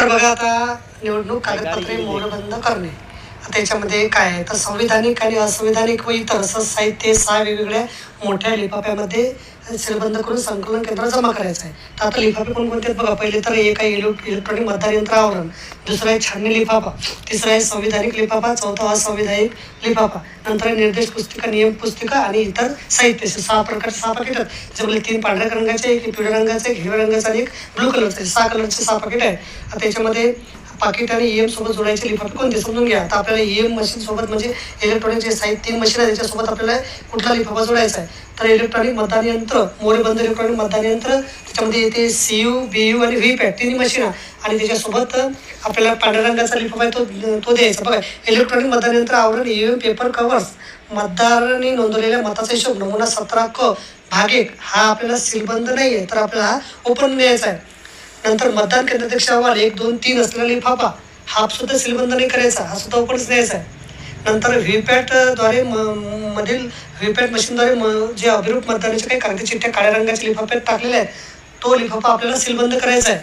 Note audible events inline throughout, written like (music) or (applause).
तर बघा आता. निवडणूक कागदपत्रे मोडबंद करणे. त्याच्यामध्ये काय आहे? तर संविधानिक आणि असंविधानिक व इतर असं साहित्य सहा वेगवेगळ्या मोठ्या लिफाफ्यामध्ये सीलबंद करून संकलन केंद्र जमा करायचं आहे. तर आता लिफाफे कोणकोणते आहेत बघा? पहिले तर एक आहे इलेक्ट्रॉनिक मतदार यंत्र आवरण. दुसरा आहे छाननी लिफाफा. तिसरा आहे संविधानिक लिफाफा. चौथा असंविधानिक लिफाफा. नंतर निर्देश पुस्तिका नियम पुस्तिका आणि इतर साहित्य. सहा प्रकारचे सहा पाकिट आहेत. त्याच्यामध्ये तीन पांढऱ्या रंगाचे एक पिवळ्या रंगाचे एक हिरव्या रंगाचा आणि एक ब्लू कलरचे. सहा कलरचे सहा पाकिट आहे त्याच्यामध्ये पाकिट आणि ईएम सोबत जोडायचे लिफाफे कोणते समजून घ्या. आता आपल्याला ईएम मशीन सोबत म्हणजे इलेक्ट्रॉनिक जे साहित्य तीन मशीन आहे त्याच्यासोबत आपल्याला कुठला लिफाफा जोडायचा आहे? तर इलेक्ट्रॉनिक मतदान यंत्र मोरेबंद इलेक्ट्रॉनिक मतदान यंत्र त्याच्यामध्ये येते सी यू बी यू आणि व्ही पॅट तिन्ही मशीन आणि त्याच्यासोबत आपल्याला पांढऱ्या रंगाचा लिफाफा आहे तो तो द्यायचा. बघा इलेक्ट्रॉनिक मतदान यंत्र आवरण ईएम पेपर कव्हर्स मतदारांनी नोंदवलेल्या मताचा हिशोब नमुना सतरा क भाग एक. हा आपल्याला सीलबंद नाही आहे तर आपल्याला हा ओपन द्यायचा आहे. नंतर मतदान केंद्राध्यक्ष अहवाल एक दोन तीन असलेला लिफाफा हा सुद्धा सीलबंद नाही करायचा हा सुद्धा ओपनच द्यायचा आहे. नंतर व्हीपॅटद्वारे म- मधील व्हीपॅट मशीनद्वारे म- जे अभिरूप मतदानाच्या काही कागदी चिठ्ठ्या काळ्या रंगाच्या लिफाफ्यात टाकलेल्या आहेत तो लिफाफा आपल्याला सीलबंद करायचा आहे.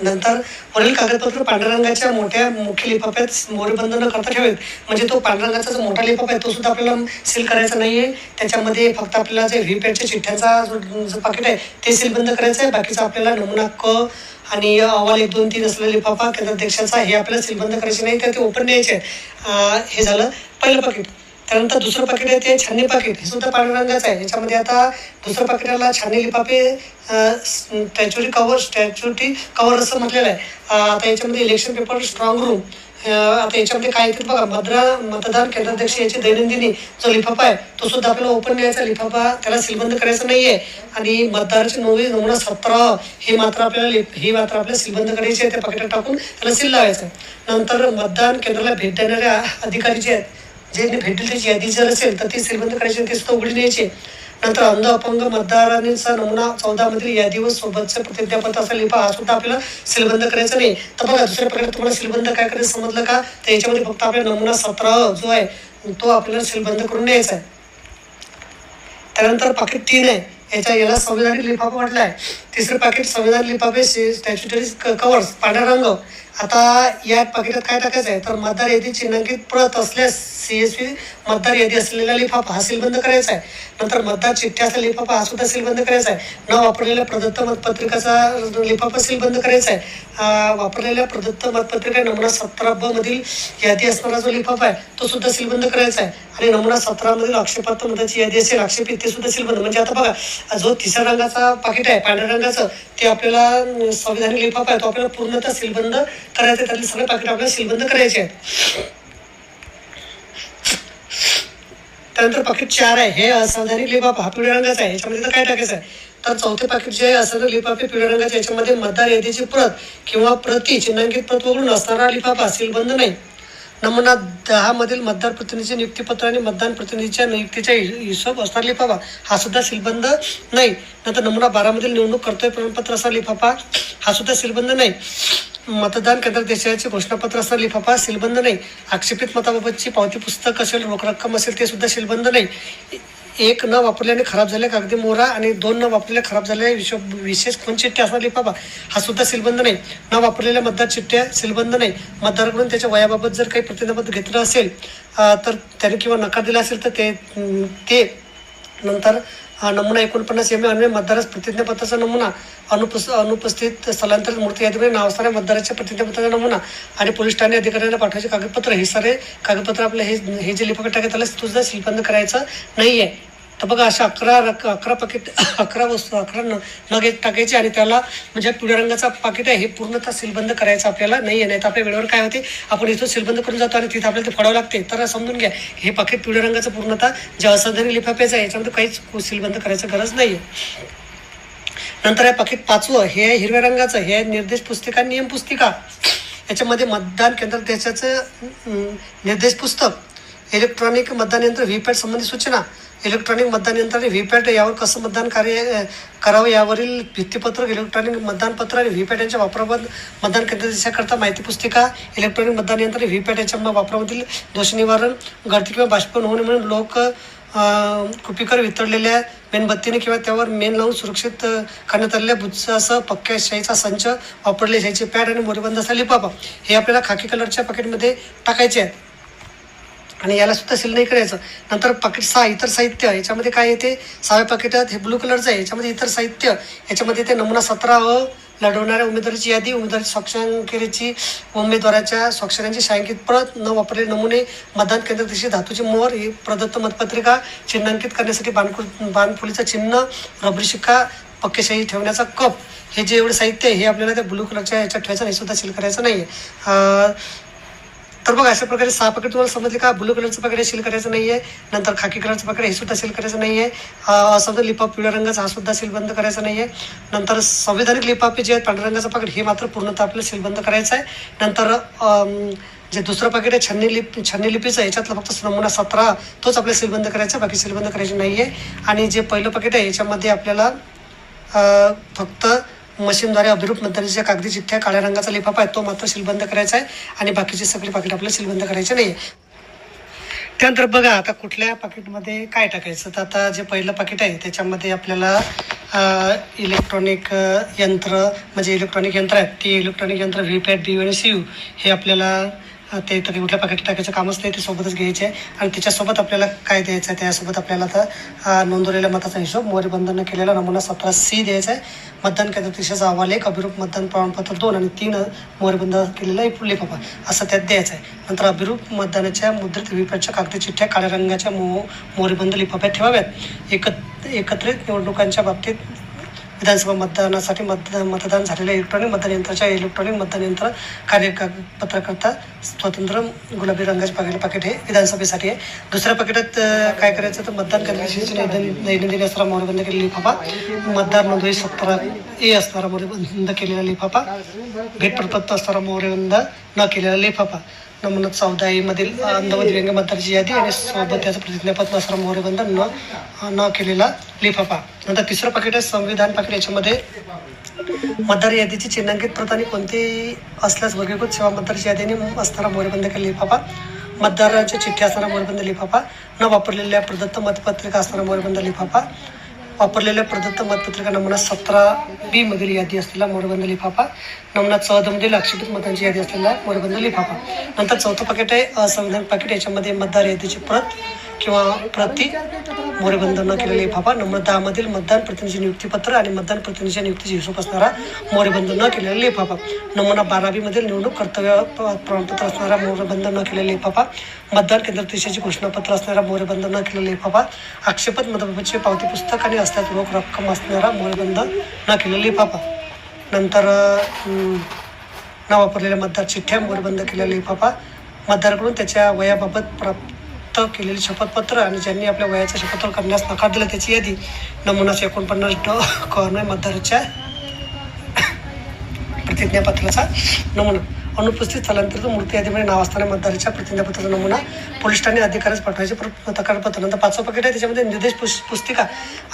नंतर वरील कागदपत्र पांढऱ्या रंगाच्या मोठ्या मुख्य लिफाफ्यात मोरेबंद न करता ठेवेल म्हणजे तो पांढऱ्या रंगाचा जो मोठा लिफाफा आहे तो सुद्धा आपल्याला सील करायचा नाही आहे त्याच्यामध्ये फक्त आपल्याला जे व्हीपॅटच्या चिठ्ठ्यांचा जो पाकिट आहे ते सीलबंद करायचं आहे. बाकीचं आपल्याला नमुना क आणि अहवाल एक दोन तीन असलेला लिफाफा केंद्राध्यक्षाचा हे आपल्याला सीलबंद करायचे नाही तर ते ओपन द्यायचे आहे हे झालं पहिलं पाकिट त्यानंतर दुसरं पाकिट आहे ते छाननी पाकिट. हे सुद्धा पांढऱ्या रंगाचं आहे. याच्यामध्ये आता दुसऱ्या पाकिटाला छाननी लिफाफे स्टॅच्युरी कवर स्टॅच्युटी कवर असं म्हटलेलं आहे. आता याच्यामध्ये इलेक्शन पेपर स्ट्रॉंग रूम आता याच्यामध्ये काय येतील बघा मद्रा मतदान केंद्राध्यक्ष याची दैनंदिनी जो लिफाफा आहे तो सुद्धा आपल्याला ओपन द्यायचा लिफाफा त्याला सीलबंद करायचा नाहीये. आणि मतदाराची नोंदणी नमुना सतरा. हे मात्र आपल्याला ही मात्र आपल्याला सीलबंद करायची आहे. त्या पाकिटात टाकून त्याला सील लावायचं नंतर मतदान केंद्राला भेट देणाऱ्या अधिकारी जे आहेत जे व्हेंटिलेटरची यादी जर असेल तर ती सीलबंद करायची ते सुद्धा उघडून यायचे नंतर अंध अपंग मतदारांचा नमुना चौदा मधील यादी व सोबतचं प्रतिज्ञापत्र असा लिफा हा सुद्धा आपल्याला सीलबंद करायचा नाही. तर बघा दुसऱ्या प्रकारे तुम्हाला सीलबंद काय करायचं समजलं का? तर याच्यामध्ये फक्त आपला नमुना सतरा जो आहे तो आपल्याला सीलबंद करून द्यायचा आहे. त्यानंतर पाकिट तीन आहे. याच्या याला संविधानिक लिफाफा म्हटलं आहे तिसरं पाकिट संविधान लिफाफे स्टॅच्युटरी कवर्स पांढरा रंग. आता या पाकिटात काय टाकायचं आहे तर मतदार यादी चिन्हांकित प्रत असल्यास सी एस पी मतदार यादी असलेला लिफाफा हा सीलबंद करायचा आहे नंतर मतदार चिठ्ठ्या असलेला लिफाफा हा सुद्धा सीलबंद करायचा आहे न वापरलेल्या प्रदत्त मतपत्रिकाचा लिफाफा सीलबंद करायचा आहे वापरलेल्या प्रदत्त मतपत्रिका नमुना सतरा ब मधील यादी असणारा जो लिफाफा आहे तो सुद्धा सीलबंद करायचा आहे आणि नमुना सतरा मधील आक्षेपात्र मताची यादी असेल आक्षेपित ते सुद्धा सीलबंद. म्हणजे आता बघा जो तिसऱ्या रंगाचा पाकिट आहे पांढऱ्या रंगाचं ते आपल्याला संविधानिक लिफाफा आहे तो आपल्याला पूर्णतः सीलबंद करायचं आहे. त्यातले सगळे पाकिट आपल्याला सीलबंद करायचे आहेत. त्यानंतर पाकिट चार आहे. हे असाधारण लिफाफा हा पिवळ्या रंगाचा आहे. याच्यामध्ये तर काय टाकायचं आहे? तर चौथे पाकिट जे आहे असाधारण लिफाफे पिवळ्या रंगाचे याच्यामध्ये मतदार यादीची प्रत किंवा प्रति चिन्हांकित प्रत वगळून असणारा लिफाफा सीलबंद नाही. नमुना दहा मधील मतदार प्रतिनिधीचे नियुक्तीपत्र आणि मतदान प्रतिनिधीच्या नियुक्तीचा हिशोब असणार लिफाफा. हा सुद्धा सीलबंद नाही. नंतर नमुना बारा मधील निवडणूक कर्तव्य प्रमाणपत्र असा लिफाफा. हा सुद्धा सीलबंद नाही. मतदान केंद्र देशाचे घोषणापत्र असा लिफाफा सीलबंद नाही. आक्षेपित मताबाबतची पावती पुस्तक असेल रोख रक्कम असेल ते सुद्धा सीलबंद नाही. एक न वापरल्याने खराब झाले कागदी मोहरा आणि दोन न वापरलेल्या खराब झालेल्या विशो विशेष कोण चिठ्ठ्या असणार? लिफाफा हा सुद्धा सीलबंद नाही. न वापरलेल्या मतदार चिठ्ठ्या सीलबंद नाही. मतदाराकडून त्याच्या वयाबाबत जर काही प्रतिज्ञापत्र घेतलं असेल तर त्याने किंवा नकार दिला असेल तर ते ते नंतर नमुना एकोणपन्नास एम अन्वय मतदारास प्रतिज्ञापत्राचा नमुना अनुपस अनुपस्थित स्थलांतरित मूर्ती यादीमध्ये नाव असणाऱ्या मतदाराच्या प्रतिज्ञापत्राचा नमुना आणि पोलीस ठाणे अधिकाऱ्यांना पाठवायचे कागदपत्र. हे सारे कागदपत्र आपले हे हे जे लिफाफे टाकत त्याला सुद्धा सीलबंद करायचं नाही आहे तर बघा अशा अकरा रक अकरा पाकिट (coughs) अकरा वस्तू अकरा न नग एक टाकायचे आणि त्याला म्हणजे पिवळ्या रंगाचा पाकिट आहे हे पूर्णतः सीलबंद करायचं आपल्याला नाही आहे नाही तर आपल्या वेळेवर काय होते आपण इथून सीलबंद करून जातो आणि तिथे आपल्याला ते फडावं लागते. तर समजून घ्या हे पाकिट पिवळ्या रंगाचं पूर्णतः जे असाधारण लिफाफ्याचं आहे याच्यामध्ये काहीच सीलबंद करायचं गरज नाही आहे नंतर आहे पाकिट पाचवं हे आहे हिरव्या रंगाचं हे आहे निर्देश पुस्तिका नियम पुस्तिका. याच्यामध्ये मतदान केंद्र देशाचं निर्देश पुस्तक इलेक्ट्रॉनिक मतदान यंत्र व्हीपॅट संबंधी सूचना. इलेक्ट्रॉनिक मतदान यंत्र आणि व्हीपॅट यावर कसं मतदान कार्य करावं यावरील भित्तीपत्रक इलेक्ट्रॉनिक मतदानपत्र आणि व्हीपॅट यांच्या वापराबद्दल मतदान केंद्र माहिती पुस्तिका इलेक्ट्रॉनिक मतदान यंत्र आणि व्हीपॅट यांच्या वापरामधील दोष निवारण गळती किंवा बाष्पन होऊ म्हणून लोक कृपीकर कुपीकर वितळलेल्या मेणबत्तीने किंवा त्यावर मेण लावून सुरक्षित करण्यात आलेल्या बुच्चासह पक्क्या शाईचा संच वापरले शाईचे पॅड आणि मोरीबंद असा लिपापा हे आपल्याला खाकी कलरच्या पॅकेटमध्ये टाकायचे आहेत. आणि याला सुद्धा सील नाही करायचं नंतर पाकिट सहा इतर साहित्य याच्यामध्ये काय येते? सहाव्या पाकिटात हे ब्लू कलरचं आहे. याच्यामध्ये इतर साहित्य याच्यामध्ये ते नमुना सतरा व लढवणाऱ्या उमेदवाराची यादी उमेदवाराची स्वाक्षरांची उमेदवाराच्या स्वाक्षरांची छायांकित प्रत न वापरलेले नमुने मतदान केंद्र धातूची मोहर ही प्रदत्त मतपत्रिका चिन्हांकित करण्यासाठी बाणफुल बाणफुलीचं चिन्ह रबरी शिक्का पक्केशाही ठेवण्याचा कप. हे जे एवढे साहित्य आहे हे आपल्याला त्या ब्लू कलरच्या याच्यात ठेवायचं नाही सुद्धा सील करायचं नाही आहे तर बघा अशा प्रकारे सहा पॅकेट तुम्हाला समजले का? ब्लू कलरचं पॅकेट सील करायचं नाही आहे नंतर खाकी कलरचं पॅकेट हे सुद्धा सील करायचं नाही आहे समजा लिपाप पिवळ्या रंगाचा हा सुद्धा सील बंद करायचा नाही आहे नंतर संविधानिक लिपापे जे आहेत पांढऱ्या रंगाचं पॅकेट हे मात्र पूर्णतः आपल्याला सील बंद करायचं आहे. नंतर जे दुसरं पॅकेट आहे छन्नी लिप छन्नी लिपीचं याच्यातलं फक्त नमुना सतरा तोच आपल्याला सील बंद करायचा आहे, बाकी सील बंद करायची नाही आहे आणि जे पहिलं पॅकेट आहे याच्यामध्ये आपल्याला फक्त मशीनद्वारे अभिरूप मतदानाच्या कागदी चिठ्ठ्या काळ्या रंगाचा लिफाफा आहे तो मात्र सीलबंद करायचा आहे आणि बाकीचे सगळे पाकिट आपल्याला सीलबंद करायचे नाही त्यानंतर बघा आता कुठल्या पाकिटमध्ये काय टाकायचं? तर आता जे पहिलं पाकिट आहे त्याच्यामध्ये आपल्याला इलेक्ट्रॉनिक यंत्र म्हणजे इलेक्ट्रॉनिक यंत्र आहेत ती इलेक्ट्रॉनिक यंत्र व्ही पॅट बी आणि सी यू हे आपल्याला ते तरी कुठल्या पॅकेट टाकायचं कामच नाही ते सोबतच घ्यायचे. आहे आणि त्याच्यासोबत आपल्याला काय द्यायचं आहे त्यासोबत आपल्याला आता नोंदवलेल्या मताचा हिशोब मोरी बंधनं केलेला नमुना सतरा सी द्यायचा आहे. मतदान केंद्र दिशेचा अहवाल एक अभिरूप मतदान प्रमाणपत्र दोन आणि तीन मोहरीबंद केलेला एक लिफाफा असं त्यात द्यायचं आहे. नंतर अभिरूप मतदानाच्या मुद्रित व्हीपॅटच्या कागदी चिठ्ठ्या काळ्या रंगाच्या मो मोरीबंद लिफाफ्यात ठेवाव्यात. एकत्र एकत्रित निवडणुकांच्या बाबतीत विधानसभा मतदानासाठी मतदान मतदान झालेल्या इलेक्ट्रॉनिक मतदान यंत्राच्या इलेक्ट्रॉनिक मतदान यंत्र कार्यपत्राकरता स्वतंत्र गुलाबी रंगाचे पाकिट पाकिट हे विधानसभेसाठी आहे. दुसऱ्या पाकिटात काय करायचं? तर मतदान केंद्राची दैनंदिन असणारा बंद केलेला लिफाफा मतदार नोंदणी सतरा ए असणारा बंद केलेला लिफाफा भेट प्रपत्र असणारा मोहरबंद न केलेला लिफाफा. नमुना चौदा ए मधील अंधवत व्यंग मतदाराची यादी आणि सोबत त्याचं प्रतिज्ञापत्र असं मोहरबंद न न केलेला लिफाफा. नंतर तिसरं पाकिट आहे संविधान पाकिट याच्यामध्ये मतदार यादीची चिन्हांकित प्रत आणि कोणती असल्यास वर्गीकृत सेवा मतदाराची यादीने असणारा मोरेबंद केलेला लिफाफा. मतदाराच्या चिठ्ठी असणारा मोहरबंद लिफाफा. न वापरलेल्या प्रदत्त मतपत्रिका असणारा मोरेबंद लिफाफा. वापरलेल्या प्रदत्त मतपत्रिका नमुना सतरा बी मधील यादी असलेला मोरबंद लिफाफा नमुना चौदा मधील आक्षेपित मतांची यादी असलेला मोरबंद लिफाफा नंतर चौथं पाकिट आहे असंविधान पाकिट याच्यामध्ये मतदार यादीची प्रत. किंवा प्रति मोरेबंद न केलेला लिफाफा नंबर दहामधील मतदान प्रतिनिधी नियुक्तीपत्र आणि मतदान प्रतिनिधीच्या नियुक्तीची हिशोब असणारा मोरेबंद न केलेला लेफाफा नमुना बारावीमधील निवडणूक कर्तव्य प्रमाणपत्र असणारा मोरेबंद न केलेला लिफाफा मतदान केंद्र देशाची घोषणापत्र असणारा मोरेबंद न केलेला लेफाफा आक्षेपत मतदानाचे पावती पुस्तक आणि असल्यात रोख रक्कम असणारा मोरेबंद न केलेला लिफाफा नंतर न वापरलेल्या मतदार चिठ्ठ्या मोरेबंद केलेला लिफाफा मतदाराकडून त्याच्या वयाबाबत प्राप्त केलेले शपथपत्र आणि ज्यांनी आपल्या वयाचे शपथपत्र करण्यास नकार दिला त्याची यादी नमुनाचे एकोणपन्नास ड कॉर्नर मतदाराच्या प्रतिज्ञापत्राचा नमुना. अनुपस्थित स्थलांतरित मूर्ती यादीमध्ये नाव असताना मतदाराच्या प्रतिज्ञापत्राचा नमुना पोलीस ठाणे अधिकाऱ्यास पाठवायचे. प्र- तक्रारपत्र नंतर पाचवं पॅकेट आहे. त्याच्यामध्ये निर्देश पुस- पुस्तिका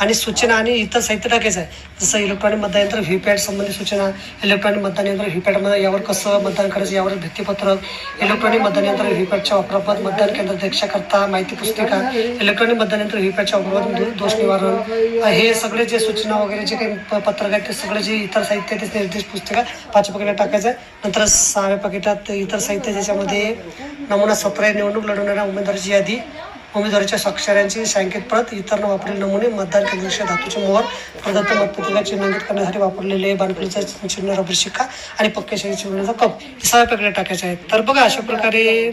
आणि सूचना आणि इतर साहित्य टाकायचं आहे. जसं इलेक्ट्रॉनिक मतदानयंत्र व्हीपॅट संबंधित सूचना इलेक्ट्रॉनिक मतदान यंत्र व्हीपॅटमध्ये यावर कसं मतदान करायचं यावर भित्तीपत्रक इलेक्ट्रॉनिक मतदान यंत्र व्हीपॅटच्या वापराबाबत मतदान केंद्र दक्षाकरता माहिती पुस्तिका इलेक्ट्रॉनिक मतदान यंत्र व्हीपॅटच्या वापराबाबत दोष निवारण हे सगळे जे सूचना वगैरे जे काही प- पत्रक आहेत ते सगळे जे इतर साहित्य आहे ते निर्देश पुस्तिका पाच पॅकेट टाकायचं आहे. नंतर सहाव्या पाकिटात इतर साहित्य ज्याच्यामध्ये नमुना सतरा निवडणूक लढवणाऱ्या उमेदवाराची यादी उमेदवाराच्या स्वाक्षऱ्यांची सांकेत प्रत इतर न वापरलेले नमुने मतदान केंद्राच्या धातूचे मोहर प्रदत्त मतपत्रिका चिन्हांकित करण्यासाठी वापरलेले बाणफुलीचा चिन्ह रबर शिक्का आणि पक्के शाही चिन्हाचा कप. हे सहाव्या पॅकेटात टाकायचे आहेत. तर बघा अशा प्रकारे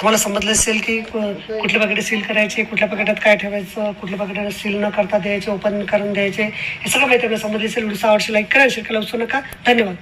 तुम्हाला समजलं असेल की कुठल्या पॅकेट सील करायचे कुठल्या पाकिटात काय ठेवायचं कुठल्या पाकिटात सील न करता द्यायचे ओपन करून द्यायचे हे सगळं माहिती आपल्याला समजलं असेल. व्हिडिओ आवडशी लाईक करा शेअर करायला विसरू नका. धन्यवाद.